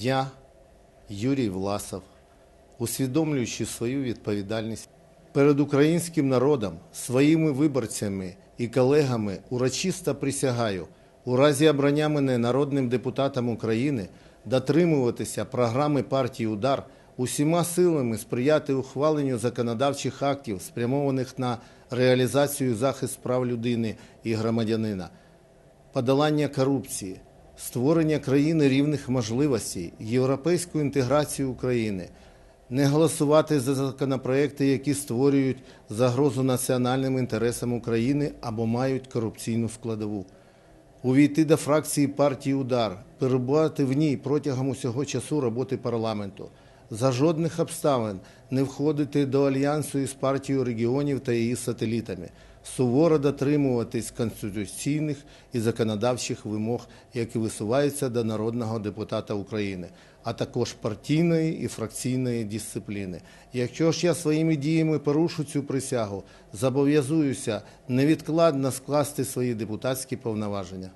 Я, Юрій Власов, усвідомлюючи свою відповідальність перед українським народом, своїми виборцями і колегами, урочисто присягаю у разі обрання мене народним депутатом України дотримуватися програми партії Удар усіма силами сприяти ухваленню законодавчих актів, спрямованих на реалізацію захист прав людини і громадянина подолання корупції, створення країни рівних можливостей, європейську інтеграцію України, не голосувати за законопроекти, які створюють загрозу національним інтересам України або мають корупційну складову. Увійти до фракції партії Удар, перебувати в ній протягом усього часу роботи парламенту, за жодних обставин не входити до альянсу із партією регіонів та її сателітами, суворо дотримуватись конституційних і законодавчих вимог, які висуваються до народного депутата України, а також партійної і фракційної дисципліни. Якщо ж я своїми діями порушу цю присягу, зобов'язуюся невідкладно скласти свої депутатські повноваження.